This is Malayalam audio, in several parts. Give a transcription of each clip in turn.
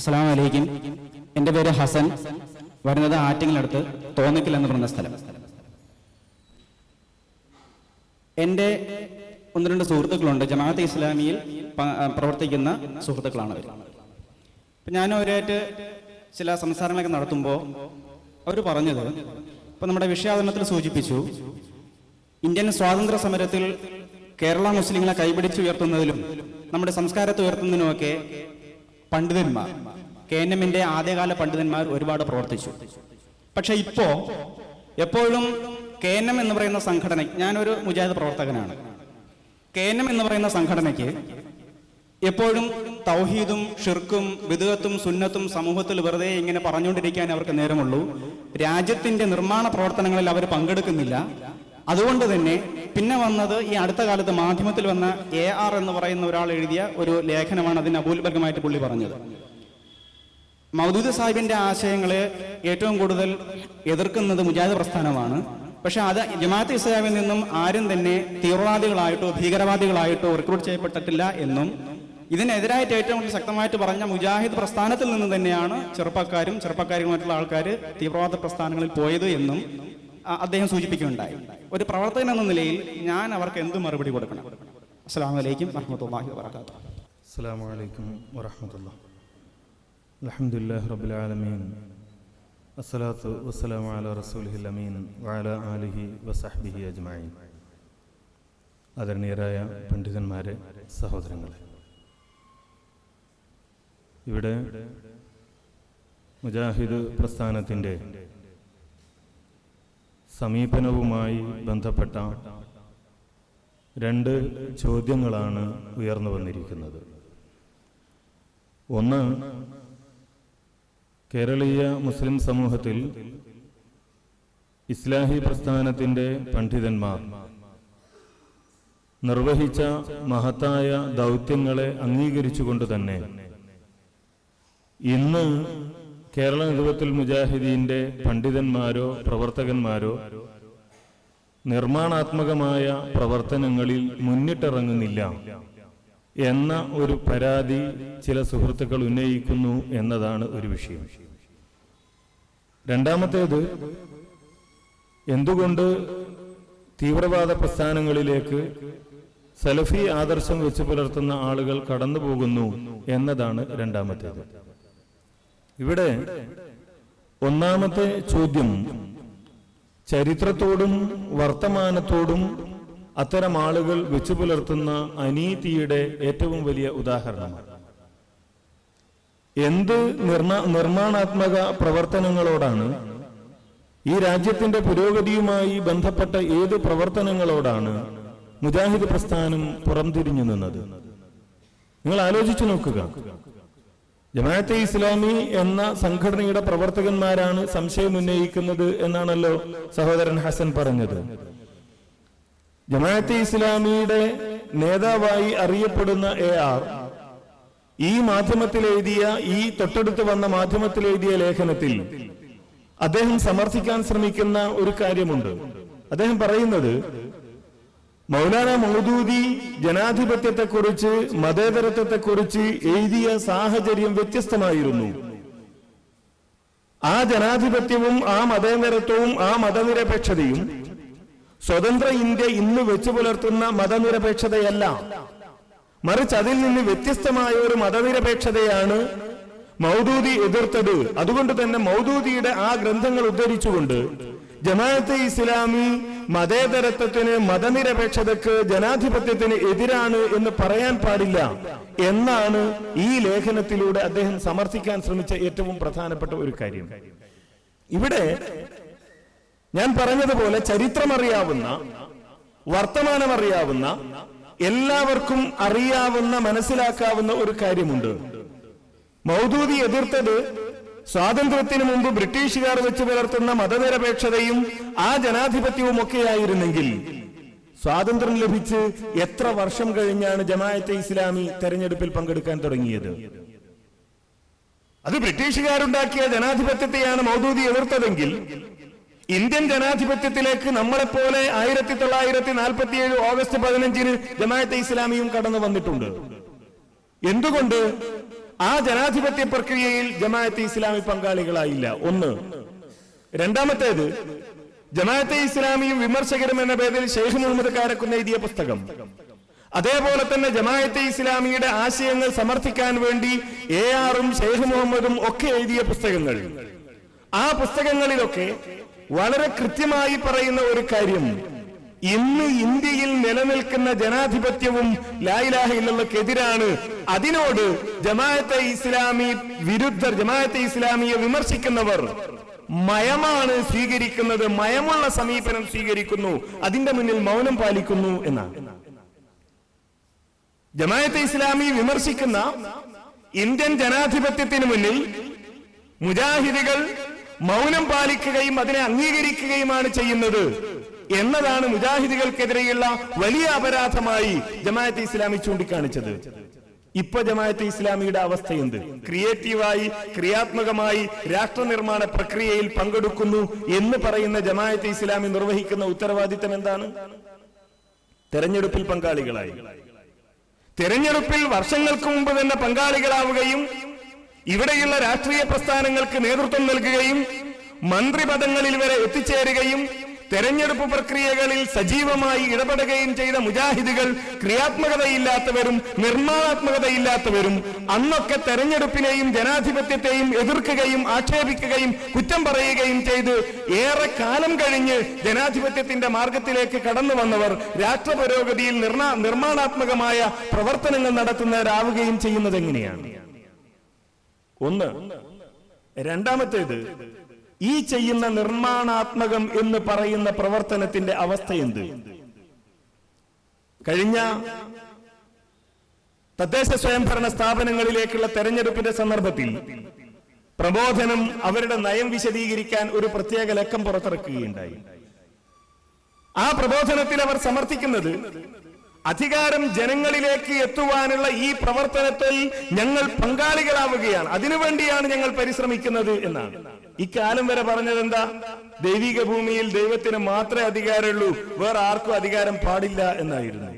അസ്സാം വലൈക്കും എന്റെ പേര് ഹസൻ. വരുന്നത് ആറ്റിങ്ങിനടുത്ത് തോന്നിക്കൽ എന്ന് പറഞ്ഞ സ്ഥലം. എന്റെ ഒന്ന് രണ്ട് സുഹൃത്തുക്കളുണ്ട്. ജമാഅത്ത് ഇസ്ലാമിയിൽ പ്രവർത്തിക്കുന്ന സുഹൃത്തുക്കളാണ് അവർ. അപ്പം ഞാൻ അവരായിട്ട് ചില സംസാരങ്ങളൊക്കെ നടത്തുമ്പോൾ അവർ പറഞ്ഞത് ഇപ്പം നമ്മുടെ വിഷയാവതരണത്തിൽ സൂചിപ്പിച്ചു ഇന്ത്യൻ സ്വാതന്ത്ര്യ സമരത്തിൽ കേരള മുസ്ലിങ്ങളെ കൈപിടിച്ചുയർത്തുന്നതിലും നമ്മുടെ സംസ്കാരത്തെ ഉയർത്തുന്നതിനുമൊക്കെ പണ്ഡിതന്മാർ കെ എൻ എമ്മിന്റെ ആദ്യകാല പണ്ഡിതന്മാർ ഒരുപാട് പ്രവർത്തിച്ചു. പക്ഷെ ഇപ്പോ എപ്പോഴും കെ എൻ എം എന്ന് പറയുന്ന സംഘടന ഞാനൊരു മുജാഹിദ് പ്രവർത്തകനാണ്. കെ എൻ എം എന്ന് പറയുന്ന സംഘടനയ്ക്ക് എപ്പോഴും തൗഹീദും ഷിർക്കും വിദഗത്തും സുന്നത്തും സമൂഹത്തിൽ വെറുതെ ഇങ്ങനെ പറഞ്ഞുകൊണ്ടിരിക്കാൻ അവർക്ക് നേരമുള്ളൂ. രാജ്യത്തിന്റെ നിർമ്മാണ പ്രവർത്തനങ്ങളിൽ അവർ പങ്കെടുക്കുന്നില്ല. അതുകൊണ്ട് തന്നെ പിന്നെ വന്നത് ഈ അടുത്ത കാലത്ത് മാധ്യമത്തിൽ വന്ന എ ആർ എന്ന് പറയുന്ന ഒരാൾ എഴുതിയ ഒരു ലേഖനമാണ് അതിന് അപൂൽബർഗമായിട്ട് പുള്ളി പറഞ്ഞത്. മൗദൂദ് സാഹിബിന്റെ ആശയങ്ങളെ ഏറ്റവും കൂടുതൽ എതിർക്കുന്നത് മുജാഹിദ് പ്രസ്ഥാനമാണ്. പക്ഷെ അത് ജമാഅത്ത് ഇസ്ലാമിൽ നിന്നും ആരും തന്നെ തീവ്രവാദികളായിട്ടോ ഭീകരവാദികളായിട്ടോ റിക്രൂട്ട് ചെയ്യപ്പെട്ടിട്ടില്ല എന്നും ഇതിനെതിരായിട്ട് ഏറ്റവും കൂടുതൽ ശക്തമായിട്ട് പറഞ്ഞ മുജാഹിദ് പ്രസ്ഥാനത്തിൽ നിന്ന് തന്നെയാണ് ചെറുപ്പക്കാരും ചെറുപ്പക്കാരുമായിട്ടുള്ള ആൾക്കാർ തീവ്രവാദ പ്രസ്ഥാനങ്ങളിൽ പോയത് എന്നും അദ്ദേഹം സൂചിപ്പിക്കുകയുണ്ടായി. ഒരു പ്രവർത്തകൻ എന്ന നിലയിൽ ഞാൻ അവർക്ക് എന്ത് മറുപടി കൊടുക്കണം? അസ്സാം വലൈക്കും വറഹമത്തല്ലാഹി വാത്തു അസ്സാം വലൈക്കും വറഹമത്തല്ല അലഹമുല്ലാ റബുലാലമീൻ അസ്സലാത്തു വസ്സലാം അല റസൂലിഹിൽ അമീൻ വാല ആലിഹി വസഹബിഹി അജ്മായി ആദരണീയരായ പണ്ഡിതന്മാരെ സഹോദരങ്ങളെ. ഇവിടെ മുജാഹിദ് പ്രസ്ഥാനത്തിന്റെ സമീപനവുമായി ബന്ധപ്പെട്ട രണ്ട് ചോദ്യങ്ങളാണ് ഉയർന്നു വന്നിരിക്കുന്നത്. ഒന്ന് കേരളീയ മുസ്ലിം സമൂഹത്തിൽ ഇസ്ലാഹി പ്രസ്ഥാനത്തിന്റെ പണ്ഡിതന്മാർ നിർവഹിച്ച മഹത്തായ ദൗത്യങ്ങളെ അംഗീകരിച്ചുകൊണ്ട് തന്നെ ഇന്ന് കേരള നേതൃത്വത്തിൽ മുജാഹിദീന്റെ പണ്ഡിതന്മാരോ പ്രവർത്തകന്മാരോ നിർമ്മാണാത്മകമായ പ്രവർത്തനങ്ങളിൽ മുന്നിട്ടിറങ്ങുന്നില്ല എന്ന ഒരു പരാതി ചില സുഹൃത്തുക്കൾ ഉന്നയിക്കുന്നു എന്നതാണ് ഒരു വിഷയം. രണ്ടാമത്തേത് എന്തുകൊണ്ട് തീവ്രവാദ പ്രസ്ഥാനങ്ങളിലേക്ക് സലഫി ആദർശം വെച്ച് പുലർത്തുന്ന ആളുകൾ കടന്നു പോകുന്നു എന്നതാണ് രണ്ടാമത്തേത്. ഇവിടെ ഒന്നാമത്തെ ചോദ്യം ചരിത്രത്തോടും വർത്തമാനത്തോടും അത്തരം ആളുകൾ വെച്ചു പുലർത്തുന്ന അനീതിയുടെ ഏറ്റവും വലിയ ഉദാഹരണമാണ് എന്ത് നിർമ്മാണാത്മക പ്രവർത്തനങ്ങളോടാണ് ഈ രാജ്യത്തിന്റെ പുരോഗതിയുമായി ബന്ധപ്പെട്ട ഏത് പ്രവർത്തനങ്ങളോടാണ് മുജാഹിദ് പ്രസ്ഥാനം പുറംതിരിഞ്ഞു നിന്നത്? നിങ്ങൾ ആലോചിച്ചു നോക്കുക. ജമാഅത്തെ ഇസ്ലാമി എന്ന സംഘടനയുടെ പ്രവർത്തകന്മാരാണ് സംശയം ഉന്നയിക്കുന്നത് എന്നാണല്ലോ സഹോദരൻ ഹസൻ പറഞ്ഞത്. ജമാഅത്തെ ഇസ്ലാമിയുടെ നേതാവായി അറിയപ്പെടുന്ന എ ആർ ഈ മാധ്യമത്തിൽ എഴുതിയ ഈ തൊട്ടടുത്ത് വന്ന മാധ്യമത്തിൽ എഴുതിയ ലേഖനത്തിൽ അദ്ദേഹം സമർത്ഥിക്കാൻ ശ്രമിക്കുന്ന ഒരു കാര്യമുണ്ട്. അദ്ദേഹം പറയുന്നത് മൗലാന മൗദൂദി ജനാധിപത്യത്തെക്കുറിച്ച് മതേതരത്വത്തെക്കുറിച്ച് എഴുതിയ സാഹചര്യം വ്യത്യസ്തമായിരുന്നു. ആ ജനാധിപത്യവും ആ മതേതരത്വവും ആ മതനിരപേക്ഷതയും സ്വതന്ത്ര ഇന്ത്യ ഇന്ന് വെച്ചു പുലർത്തുന്ന മതനിരപേക്ഷതയല്ല. മറിച്ച് അതിൽ നിന്ന് വ്യത്യസ്തമായ ഒരു മതനിരപേക്ഷതയാണ് മൗദൂദി എതിർത്തത്. അതുകൊണ്ട് തന്നെ മൗദൂദിയുടെ ആ ഗ്രന്ഥങ്ങൾ ഉദ്ധരിച്ചുകൊണ്ട് ജമാഅത്തെ ഇസ്ലാമി മതേതരത്വത്തിന് മതനിരപേക്ഷതക്ക് ജനാധിപത്യത്തിന് എതിരാണ് എന്ന് പറയാൻ പാടില്ല എന്നാണ് ഈ ലേഖനത്തിലൂടെ അദ്ദേഹം സമർത്ഥിക്കാൻ ശ്രമിച്ച ഏറ്റവും പ്രധാനപ്പെട്ട ഒരു കാര്യം. ഇവിടെ ഞാൻ പറഞ്ഞതുപോലെ ചരിത്രമറിയാവുന്ന വർത്തമാനമറിയാവുന്ന എല്ലാവർക്കും അറിയാവുന്ന മനസ്സിലാക്കാവുന്ന ഒരു കാര്യമുണ്ട്. മൗദൂദി എതിർത്തത് സ്വാതന്ത്ര്യത്തിന് മുമ്പ് ബ്രിട്ടീഷുകാർ വെച്ച് പുലർത്തുന്ന മതനിരപേക്ഷതയും ആ ജനാധിപത്യവും ഒക്കെയായിരുന്നെങ്കിൽ സ്വാതന്ത്ര്യം ലഭിച്ച് എത്ര വർഷം കഴിഞ്ഞാണ് ജമാഅത്തെ ഇസ്ലാമി തെരഞ്ഞെടുപ്പിൽ പങ്കെടുക്കാൻ തുടങ്ങിയത്? അത് ബ്രിട്ടീഷുകാരുണ്ടാക്കിയ ജനാധിപത്യത്തെയാണ് മൗദൂദി എതിർത്തതെങ്കിൽ ഇന്ത്യൻ ജനാധിപത്യത്തിലേക്ക് നമ്മളെപ്പോലെ ആയിരത്തി തൊള്ളായിരത്തി നാൽപ്പത്തി ഏഴ് ഓഗസ്റ്റ് പതിനഞ്ചിന് ജമാഅത്തെ ഇസ്ലാമിയും കടന്നു വന്നിട്ടുണ്ട്. എന്തുകൊണ്ട് ആ ജനാധിപത്യ പ്രക്രിയയിൽ ജമാഅത്തെ ഇസ്ലാമി പങ്കാളികളായില്ല. ഒന്ന്. രണ്ടാമത്തേത് ജമാഅത്തെ ഇസ്ലാമിയും വിമർശകരും എന്ന പേരിൽ ഷെയ്ഖ് മുഹമ്മദ് കാരക്കുന്ന എഴുതിയ പുസ്തകം. അതേപോലെ തന്നെ ജമാഅത്തെ ഇസ്ലാമിയുടെ ആശയങ്ങൾ സമർത്ഥിക്കാൻ വേണ്ടി എ ആറും ഷെയ്ഖ് മുഹമ്മദും ഒക്കെ എഴുതിയ പുസ്തകങ്ങൾ. ആ പുസ്തകങ്ങളിലൊക്കെ വളരെ കൃത്യമായി പറയുന്ന ഒരു കാര്യം. ഇന്ന് ഇന്ത്യയിൽ നിലനിൽക്കുന്ന ജനാധിപത്യവും ലായിലാഹ ഇല്ലക്കെതിരാണ് അതിനോട് ജമാഅത്തെ ഇസ്ലാമി വിരുദ്ധർ ജമാഅത്തെ ഇസ്ലാമിയെ വിമർശിക്കുന്നവർ മയമാണ് സ്വീകരിക്കുന്നത് മയമുള്ള സമീപനം സ്വീകരിക്കുന്നു അതിന്റെ മുന്നിൽ മൗനം പാലിക്കുന്നു എന്നാണ്. ജമാഅത്തെ ഇസ്ലാമി വിമർശിക്കുന്ന ഇന്ത്യൻ ജനാധിപത്യത്തിന് മുന്നിൽ മുജാഹിദികൾ മൗനം പാലിക്കുകയും അതിനെ അംഗീകരിക്കുകയുമാണ് ചെയ്യുന്നത്. എന്നതാണ് മുജാഹിദികൾക്കെതിരെയുള്ള വലിയ അപരാധമായി ജമാഅത്തെ ഇസ്ലാമി ചൂണ്ടിക്കാണിച്ചത്. ഇപ്പൊ ജമാഅത്തെ ഇസ്ലാമിയുടെ അവസ്ഥ എന്ത്? ക്രിയേറ്റീവായി ക്രിയാത്മകമായി രാഷ്ട്ര നിർമ്മാണ പ്രക്രിയയിൽ പങ്കെടുക്കുന്നു എന്ന് പറയുന്ന ജമാഅത്തെ ഇസ്ലാമി നിർവഹിക്കുന്ന ഉത്തരവാദിത്തം എന്താണ്? തെരഞ്ഞെടുപ്പിൽ പങ്കാളികളായി. തെരഞ്ഞെടുപ്പിൽ വർഷങ്ങൾക്ക് മുമ്പ് തന്നെ പങ്കാളികളാവുകയും ഇവിടെയുള്ള രാഷ്ട്രീയ പ്രസ്ഥാനങ്ങൾക്ക് നേതൃത്വം നൽകുകയും മന്ത്രിപദങ്ങളിൽ വരെ എത്തിച്ചേരുകയും തെരഞ്ഞെടുപ്പ് പ്രക്രിയകളിൽ സജീവമായി ഇടപെടുകയും ചെയ്ത മുജാഹിദുകൾ ക്രിയാത്മകതയില്ലാത്തവരും നിർമ്മാണാത്മകതയില്ലാത്തവരും അന്നൊക്കെ തെരഞ്ഞെടുപ്പിനെയും ജനാധിപത്യത്തെയും എതിർക്കുകയും ആക്ഷേപിക്കുകയും കുറ്റം പറയുകയും ചെയ്ത് ഏറെ കാലം കഴിഞ്ഞ് ജനാധിപത്യത്തിന്റെ മാർഗത്തിലേക്ക് കടന്നു വന്നവർ രാഷ്ട്ര പുരോഗതിയിൽ നിർമ്മാണാത്മകമായ പ്രവർത്തനങ്ങൾ നടത്തുന്നവരാവുകയും ചെയ്യുന്നത് എങ്ങനെയാണ്? ഒന്ന് രണ്ടാമത്തേത് ഈ ചെയ്യുന്ന നിർമ്മാണാത്മകം എന്ന് പറയുന്ന പ്രവർത്തനത്തിന്റെ അവസ്ഥ എന്ത് കഴിഞ്ഞ തദ്ദേശ സ്വയംഭരണ സ്ഥാപനങ്ങളിലേക്കുള്ള തെരഞ്ഞെടുപ്പിന്റെ സന്ദർഭത്തിൽ പ്രബോധനം അവരുടെ നയം വിശദീകരിക്കാൻ ഒരു പ്രത്യേക ലക്കം പുറത്തിറക്കുകയുണ്ടായി. ആ പ്രബോധനത്തിൽ അവർ സമർത്ഥിക്കുന്നത് അധികാരം ജനങ്ങളിലേക്ക് എത്തുവാനുള്ള ഈ പ്രവർത്തനത്തിൽ ഞങ്ങൾ പങ്കാളികളാവുകയാണ്. അതിനുവേണ്ടിയാണ് ഞങ്ങൾ പരിശ്രമിക്കുന്നത് എന്നാണ്. ഇക്കാലം വരെ പറഞ്ഞത് എന്താ ദൈവിക ഭൂമിയിൽ ദൈവത്തിന് മാത്രമേ അധികാരമുള്ളൂ വേറെ ആർക്കും അധികാരം പാടില്ല എന്നായിരുന്നു.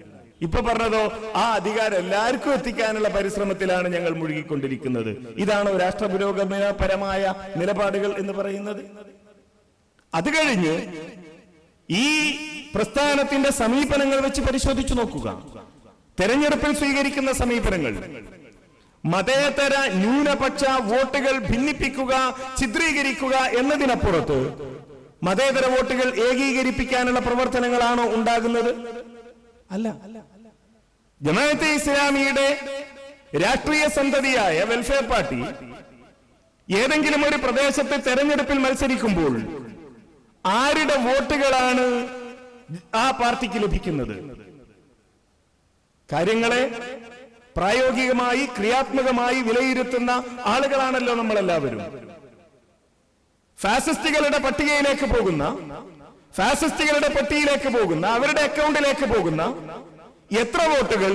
ഇപ്പൊ പറഞ്ഞതോ ആ അധികാരം എല്ലാവർക്കും എത്തിക്കാനുള്ള പരിശ്രമത്തിലാണ് ഞങ്ങൾ മുഴുകിക്കൊണ്ടിരിക്കുന്നത്. ഇതാണ് രാഷ്ട്ര പുരോഗമനപരമായ നിലപാടുകൾ എന്ന് പറയുന്നത്. അത് കഴിഞ്ഞ് ഈ പ്രസ്ഥാനത്തിന്റെ സമീപനങ്ങൾ വെച്ച് പരിശോധിച്ചു നോക്കുക. തെരഞ്ഞെടുപ്പിൽ സ്വീകരിക്കുന്ന സമീപനങ്ങൾ. മതേതര ന്യൂനപക്ഷ വോട്ടുകൾ ഭിന്നിപ്പിക്കുക ചിത്രീകരിക്കുക എന്നതിനപ്പുറത്ത് മതേതര വോട്ടുകൾ ഏകീകരിപ്പിക്കാനുള്ള പ്രവർത്തനങ്ങളാണോ ഉണ്ടാകുന്നത്? അല്ല. ജമാഅത്തെ ഇസ്ലാമിയുടെ രാഷ്ട്രീയ സന്തതിയായ വെൽഫെയർ പാർട്ടി ഏതെങ്കിലും ഒരു പ്രദേശത്തെ തെരഞ്ഞെടുപ്പിൽ മത്സരിക്കുമ്പോൾ ആരുടെ വോട്ടുകളാണ് ആ പാർട്ടിക്ക് ലഭിക്കുന്നത്? കാര്യങ്ങളെ പ്രായോഗികമായി ക്രിയാത്മകമായി വിലയിരുത്തുന്ന ആളുകളാണല്ലോ നമ്മളെല്ലാവരും. ഫാസിസ്റ്റുകളുടെ പട്ടികയിലേക്ക് പോകുന്ന ഫാസിസ്റ്റുകളുടെ പട്ടികയിലേക്ക് പോകുന്ന അവരുടെ അക്കൗണ്ടിലേക്ക് പോകുന്ന എത്ര വോട്ടുകൾ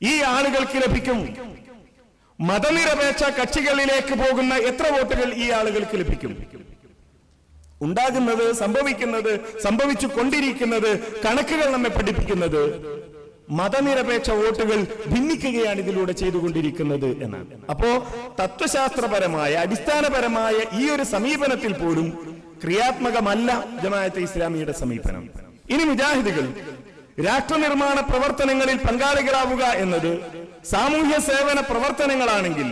ഈ ആളുകൾക്ക് ലഭിക്കും? മതനിരപേക്ഷ കക്ഷികളിലേക്ക് പോകുന്ന എത്ര വോട്ടുകൾ ഈ ആളുകൾക്ക് ലഭിക്കും? ഉണ്ടാകുന്നത് സംഭവിക്കുന്നത് സംഭവിച്ചു കൊണ്ടിരിക്കുന്നത് കണക്കുകൾ നമ്മെ പഠിപ്പിക്കുന്നത് മതനിരപേക്ഷ വോട്ടുകൾ ഭിന്നിക്കുകയാണ് ഇതിലൂടെ ചെയ്തുകൊണ്ടിരിക്കുന്നത് എന്നാണ്. അപ്പോ തത്വശാസ്ത്രപരമായ അടിസ്ഥാനപരമായ ഈ ഒരു സമീപനത്തിൽ പോലും ക്രിയാത്മകമല്ല ജമാഅത്തെ ഇസ്ലാമിയുടെ സമീപനം. ഇനി മുജാഹിദുകൾ രാഷ്ട്രനിർമ്മാണ പ്രവർത്തനങ്ങളിൽ പങ്കാളികളാവുക എന്നത് സാമൂഹ്യ സേവന പ്രവർത്തനങ്ങളാണെങ്കിൽ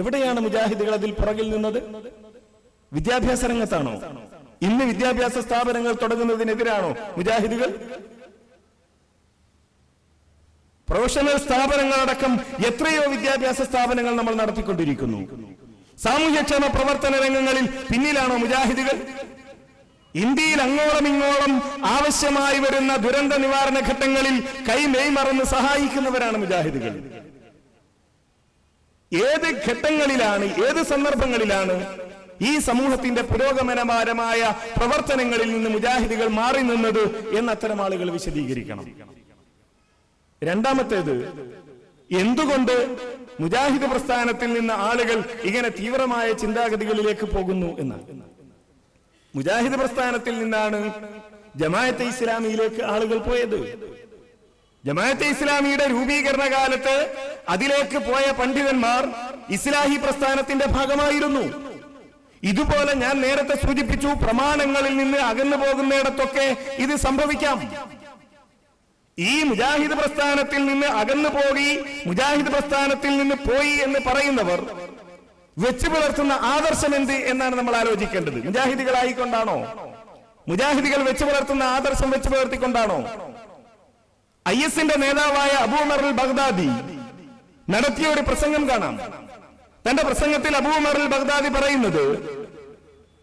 എവിടെയാണ് മുജാഹിദുകൾ അതിൽ പുറകിൽ നിന്നത്? വിദ്യാഭ്യാസ രംഗത്താണോ? ഇന്ന് വിദ്യാഭ്യാസ സ്ഥാപനങ്ങൾ തുടങ്ങുന്നതിനെതിരാണോ മുജാഹിദുകൾ? പ്രൊഫഷണൽ സ്ഥാപനങ്ങളടക്കം എത്രയോ വിദ്യാഭ്യാസ സ്ഥാപനങ്ങൾ നമ്മൾ നടത്തിക്കൊണ്ടിരിക്കുന്നു. സാമൂഹ്യക്ഷേമ പ്രവർത്തന രംഗങ്ങളിൽ പിന്നിലാണോ മുജാഹിദുകൾ? ഇന്ത്യയിൽ അങ്ങോളം ഇങ്ങോളം ആവശ്യമായി വരുന്ന ദുരന്ത നിവാരണ ഘട്ടങ്ങളിൽ കൈ മെയ്മറന്ന് സഹായിക്കുന്നവരാണ് മുജാഹിദുകൾ. ഏത് ഘട്ടങ്ങളിലാണ് ഏത് സന്ദർഭങ്ങളിലാണ് ഈ സമൂഹത്തിന്റെ പുരോഗമനപരമായ പ്രവർത്തനങ്ങളിൽ നിന്ന് മുജാഹിദുകൾ മാറി നിന്നത് എന്ന് അത്തരം ആളുകൾ വിശദീകരിക്കണം. രണ്ടാമത്തേത് എന്തുകൊണ്ട് മുജാഹിദ് പ്രസ്ഥാനത്തിൽ നിന്ന് ആളുകൾ ഇങ്ങനെ തീവ്രമായ ചിന്താഗതികളിലേക്ക് പോകുന്നു എന്നാണ് മുജാഹിദ് പ്രസ്ഥാനത്തിൽ നിന്നാണ് ജമായത്തെ ഇസ്ലാമിയിലേക്ക് ആളുകൾ പോയത്. ജമായത്തെ ഇസ്ലാമിയുടെ രൂപീകരണ കാലത്ത് അതിലേക്ക് പോയ പണ്ഡിതന്മാർ ഇസ്ലാഹി പ്രസ്ഥാനത്തിന്റെ ഭാഗമായിരുന്നു. ഇതുപോലെ ഞാൻ നേരത്തെ സൂചിപ്പിച്ചു പ്രമാണങ്ങളിൽ നിന്ന് അകന്നു പോകുന്നിടത്തൊക്കെ ഇത് സംഭവിക്കാം. ഈ മുജാഹിദ് പ്രസ്ഥാനത്തിൽ നിന്ന് അകന്നു പോയി മുജാഹിദ് പ്രസ്ഥാനത്തിൽ നിന്ന് പോയി എന്ന് പറയുന്നവർ വെച്ചു പുലർത്തുന്ന ആദർശം എന്ത് എന്നാണ് നമ്മൾ ആലോചിക്കേണ്ടത്. മുജാഹിദികളായിക്കൊണ്ടാണോ? മുജാഹിദികൾ വെച്ചു പുലർത്തുന്ന ആദർശം വെച്ചു പുലർത്തിക്കൊണ്ടാണോ? ഐ എസിന്റെ നേതാവായ അബൂമറുൽ ബഗ്ദാദി നടത്തിയ ഒരു പ്രസംഗം കാണാം. തന്റെ പ്രസംഗത്തിൽ അബൂമറുൽ ബഗ്ദാദി പറയുന്നത്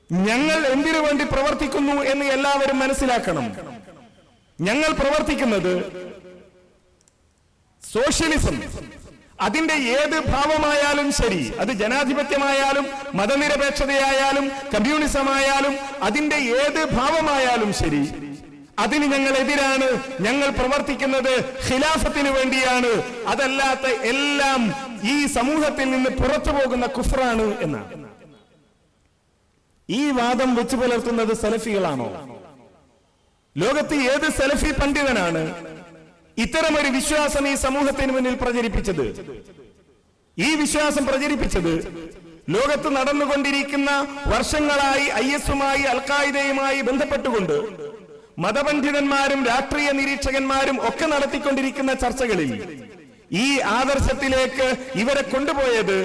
ഞങ്ങൾ എന്തിനു വേണ്ടി പ്രവർത്തിക്കുന്നു എന്ന് എല്ലാവരും മനസ്സിലാക്കണം. ഞങ്ങൾ പ്രവർത്തിക്കുന്നത് സോഷ്യലിസം. അതിന്റെ ഏത് ഭാവമായാലും ശരി അത് ജനാധിപത്യമായാലും മതനിരപേക്ഷതയായാലും കമ്മ്യൂണിസം ആയാലും അതിന്റെ ഏത് ഭാവമായാലും ശരി അതിന് ഞങ്ങൾ എതിരാണ് ഞങ്ങൾ പ്രവർത്തിക്കുന്നത് ഖിലാഫത്തിന് വേണ്ടിയാണ് അതല്ലാത്ത എല്ലാം ഈ സമൂഹത്തിൽ നിന്ന് പുറത്തു പോകുന്ന കുഫറാണ് എന്നാണ്. ഈ വാദം വെച്ചു പുലർത്തുന്നത് സലഫികളാണോ? ലോകത്ത് ഏത് സെൽഫി പണ്ഡിതനാണ് ഇത്തരമൊരു വിശ്വാസം ഈ സമൂഹത്തിന് മുന്നിൽ പ്രചരിപ്പിച്ചത്? ഈ വിശ്വാസം പ്രചരിപ്പിച്ചത് ലോകത്ത് നടന്നുകൊണ്ടിരിക്കുന്ന വർഷങ്ങളായി ഐ എസുമായി അൽഖായിദയുമായി ബന്ധപ്പെട്ടുകൊണ്ട് മതപണ്ഡിതന്മാരും രാഷ്ട്രീയ നിരീക്ഷകന്മാരും ഒക്കെ നടത്തിക്കൊണ്ടിരിക്കുന്ന ചർച്ചകളിൽ ഈ ആദർശത്തിലേക്ക് ഇവരെ കൊണ്ടുപോയത്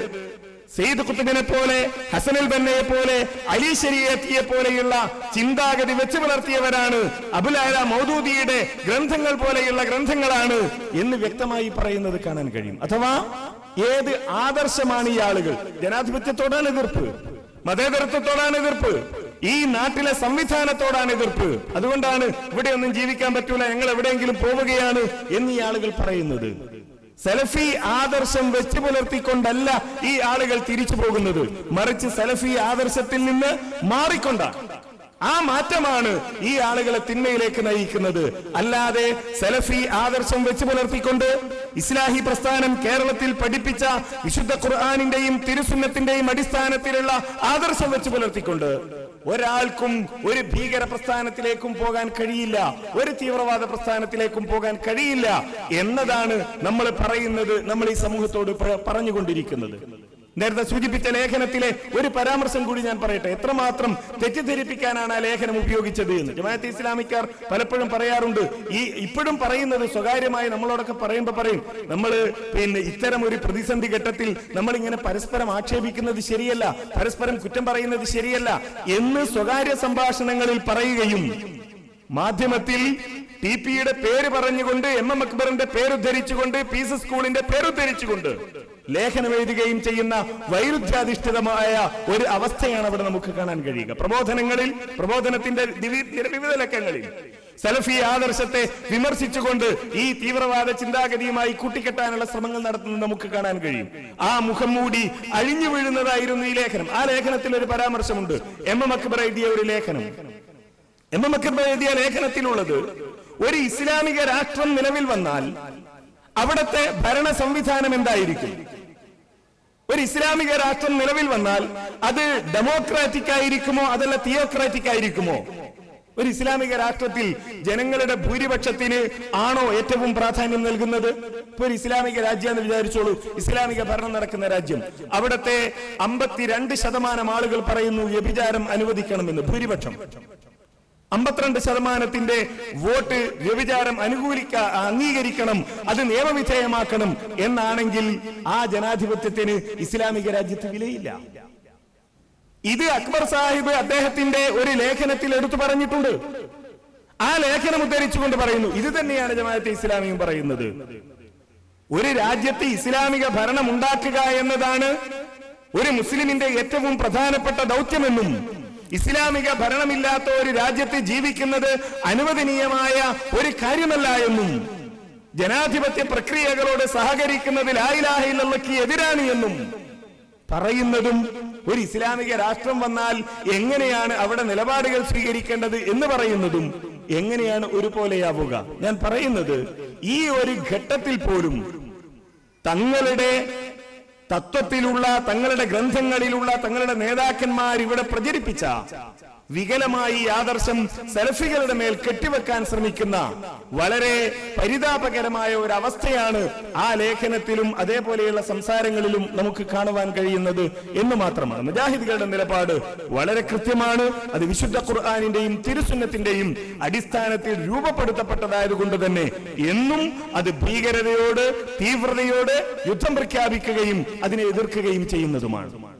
സെയ്ദ് കുത്തുബിനെ പോലെ ഹസനുൽ ബന്നയെ പോലെ അലി ശരീഅത്തിയെ പോലെയുള്ള ചിന്താഗതി വെച്ചു പുലർത്തിയവരാണ് അബുലാല മൗദൂദിയുടെ ഗ്രന്ഥങ്ങൾ പോലെയുള്ള ഗ്രന്ഥങ്ങളാണ് എന്ന് വ്യക്തമായി പറയുന്നത് കാണാൻ കഴിയും. അഥവാ ഏത് ആദർശമാണ് ഈ ആളുകൾ? ജനാധിപത്യത്തോടാണ് എതിർപ്പ് മതേതരത്വത്തോടാണ് എതിർപ്പ് ഈ നാട്ടിലെ സംവിധാനത്തോടാണ് എതിർപ്പ്. അതുകൊണ്ടാണ് ഇവിടെ ഒന്നും ജീവിക്കാൻ പറ്റൂല ഞങ്ങൾ എവിടെയെങ്കിലും പോവുകയാണ് എന്ന് ആളുകൾ പറയുന്നത്. സലഫി ആദർശം വെച്ച് പുലർത്തിക്കൊണ്ടല്ല ഈ ആളുകൾ തിരിച്ചു പോകുന്നത്. മറിച്ച് സലഫി ആദർശത്തിൽ നിന്ന് മാറിക്കൊണ്ടാണ്. ആ മാറ്റമാണ് ഈ ആളുകളെ തിന്മയിലേക്ക് നയിക്കുന്നത്. അല്ലാതെ സലഫി ആദർശം വെച്ച് പുലർത്തിക്കൊണ്ട് ഇസ്ലാഹി പ്രസ്ഥാനം കേരളത്തിൽ പഠിപ്പിച്ച വിശുദ്ധ ഖുർആാനിന്റെയും തിരുസുന്നത്തിന്റെയും അടിസ്ഥാനത്തിലുള്ള ആദർശം വെച്ച് പുലർത്തിക്കൊണ്ട് ഒരാൾക്കും ഒരു ഭീകര പ്രസ്ഥാനത്തിലേക്കും പോകാൻ കഴിയില്ല ഒരു തീവ്രവാദ പ്രസ്ഥാനത്തിലേക്കും പോകാൻ കഴിയില്ല എന്നതാണ് നമ്മൾ പറയുന്നത് നമ്മൾ ഈ സമൂഹത്തോട് പറഞ്ഞുകൊണ്ടിരിക്കുന്നത്. നേരത്തെ സൂചിപ്പിച്ച ലേഖനത്തിലെ ഒരു പരാമർശം കൂടി ഞാൻ പറയട്ടെ. എത്രമാത്രം തെറ്റിദ്ധരിപ്പിക്കാനാണ് ആ ലേഖനം ഉപയോഗിച്ചത് എന്ന്. ജമാഅത്ത് ഇസ്ലാമിക്കാർ പലപ്പോഴും പറയാറുണ്ട് ഈ ഇപ്പോഴും പറയുന്നത് സ്വകാര്യമായി നമ്മളോടൊക്കെ പറയുമ്പോൾ പറയും നമ്മൾ പിന്നെ ഇത്തരം ഒരു പ്രതിസന്ധി ഘട്ടത്തിൽ നമ്മൾ ഇങ്ങനെ പരസ്പരം ആക്ഷേപിക്കുന്നത് ശരിയല്ല പരസ്പരം കുറ്റം പറയുന്നത് ശരിയല്ല എന്ന് സ്വകാര്യ സംഭാഷണങ്ങളിൽ പറയുകയും മാധ്യമത്തിൽ ടി പിയുടെ പേര് പറഞ്ഞുകൊണ്ട് എം എം അക്ബറിന്റെ പേരുദ്ധരിച്ചുകൊണ്ട് പീസ് സ്കൂളിന്റെ പേരുദ്ധരിച്ചുകൊണ്ട് ലേഖനം എഴുതുകയും ചെയ്യുന്ന വൈരുദ്ധ്യാധിഷ്ഠിതമായ ഒരു അവസ്ഥയാണ് അവിടെ നമുക്ക് കാണാൻ കഴിയുക. പ്രബോധനങ്ങളിൽ പ്രബോധനത്തിന്റെ വിവിധ ലക്കങ്ങളിൽ സലഫി ആദർശത്തെ വിമർശിച്ചുകൊണ്ട് ഈ തീവ്രവാദ ചിന്താഗതിയുമായി കൂട്ടിക്കെട്ടാനുള്ള ശ്രമങ്ങൾ നടത്തുന്നത് നമുക്ക് കാണാൻ കഴിയും. ആ മുഖം മൂടി അഴിഞ്ഞു വീഴുന്നതായിരുന്നു ഈ ലേഖനം. ആ ലേഖനത്തിൽ ഒരു പരാമർശമുണ്ട്. എം എം അക്ബർ എഴുതിയ ഒരു ലേഖനം. എം എം അക്ബർ എഴുതിയ ലേഖനത്തിലുള്ളത് ഒരു ഇസ്ലാമിക രാഷ്ട്രം നിലവിൽ വന്നാൽ അവിടുത്തെ ഭരണ സംവിധാനം എന്തായിരിക്കും? ഒരു ഇസ്ലാമിക രാഷ്ട്രം നിലവിൽ വന്നാൽ അത് ഡെമോക്രാറ്റിക് ആയിരിക്കുമോ? അതല്ല തിയോക്രാറ്റിക് ആയിരിക്കുമോ? ഒരു ഇസ്ലാമിക രാഷ്ട്രത്തിൽ ജനങ്ങളുടെ ഭൂരിപക്ഷത്തിന് ആണോ ഏറ്റവും പ്രാധാന്യം നൽകുന്നത്? ഇപ്പൊ ഒരു ഇസ്ലാമിക രാജ്യം എന്ന് വിചാരിച്ചോളൂ ഇസ്ലാമിക ഭരണം നടക്കുന്ന രാജ്യം. അവിടത്തെ അമ്പത്തിരണ്ട് ശതമാനം ആളുകൾ പറയുന്നു വ്യഭിചാരം അനുവദിക്കണമെന്ന് ഭൂരിപക്ഷം. അമ്പത്തിരണ്ട് ശതമാനത്തിന്റെ വോട്ട് വ്യഭിചാരം അനുകൂലിക്ക അംഗീകരിക്കണം അത് നിയമവിധേയമാക്കണം എന്നാണെങ്കിൽ ആ ജനാധിപത്യത്തിന് ഇസ്ലാമിക രാജ്യത്ത് വിലയില്ല. ഇത് അക്ബർ സാഹിബ് അദ്ദേഹത്തിന്റെ ഒരു ലേഖനത്തിൽ എടുത്തു പറഞ്ഞിട്ടുണ്ട്. ആ ലേഖനം ഉദ്ധരിച്ചുകൊണ്ട് പറയുന്നു ഇത് തന്നെയാണ് ജമാഅത്തെ ഇസ്ലാമിയും പറയുന്നത്. ഒരു രാജ്യത്ത് ഇസ്ലാമിക ഭരണം ഉണ്ടാക്കുക എന്നതാണ് ഒരു മുസ്ലിമിന്റെ ഏറ്റവും പ്രധാനപ്പെട്ട ദൗത്യമെന്നും ഇസ്ലാമിക ഭരണമില്ലാത്ത ഒരു രാജ്യത്ത് ജീവിക്കുന്നത് അനുവദനീയമായ ഒരു കാര്യമല്ല എന്നും ജനാധിപത്യ പ്രക്രിയകളോട് സഹകരിക്കുന്നതിൽ ആയിലാഹില്ലക്ക് എതിരാണ് എന്നും പറയുന്നതും ഒരു ഇസ്ലാമിക രാഷ്ട്രം വന്നാൽ എങ്ങനെയാണ് അവിടെ നിലപാടുകൾ സ്വീകരിക്കേണ്ടത് എന്ന് പറയുന്നതും എങ്ങനെയാണ് ഒരുപോലെയാവുക? ഞാൻ പറയുന്നത് ഈ ഒരു ഘട്ടത്തിൽ പോലും തങ്ങളുടെ തത്വത്തിലുള്ള തങ്ങളുടെ ഗ്രന്ഥങ്ങളിലുള്ള തങ്ങളുടെ നേതാക്കന്മാർ ഇവിടെ പ്രചരിപ്പിച്ച വികലമായി ആദർശം സെൽഫികളുടെ മേൽ കെട്ടിവെക്കാൻ ശ്രമിക്കുന്ന വളരെ പരിതാപകരമായ ഒരു അവസ്ഥയാണ് ആ ലേഖനത്തിലും അതേപോലെയുള്ള സംസാരങ്ങളിലും നമുക്ക് കാണുവാൻ കഴിയുന്നത് എന്ന് മാത്രമാണ്. മുജാഹിദുകളുടെ നിലപാട് വളരെ കൃത്യമാണ്. അത് വിശുദ്ധ ഖുർആാനിന്റെയും തിരുസുന്നത്തിന്റെയും അടിസ്ഥാനത്തിൽ രൂപപ്പെടുത്തപ്പെട്ടതായത് കൊണ്ട് തന്നെ എന്നും അത് ഭീകരതയോട് തീവ്രതയോട് യുദ്ധം പ്രഖ്യാപിക്കുകയും അതിനെ എതിർക്കുകയും ചെയ്യുന്നതുമാണ്.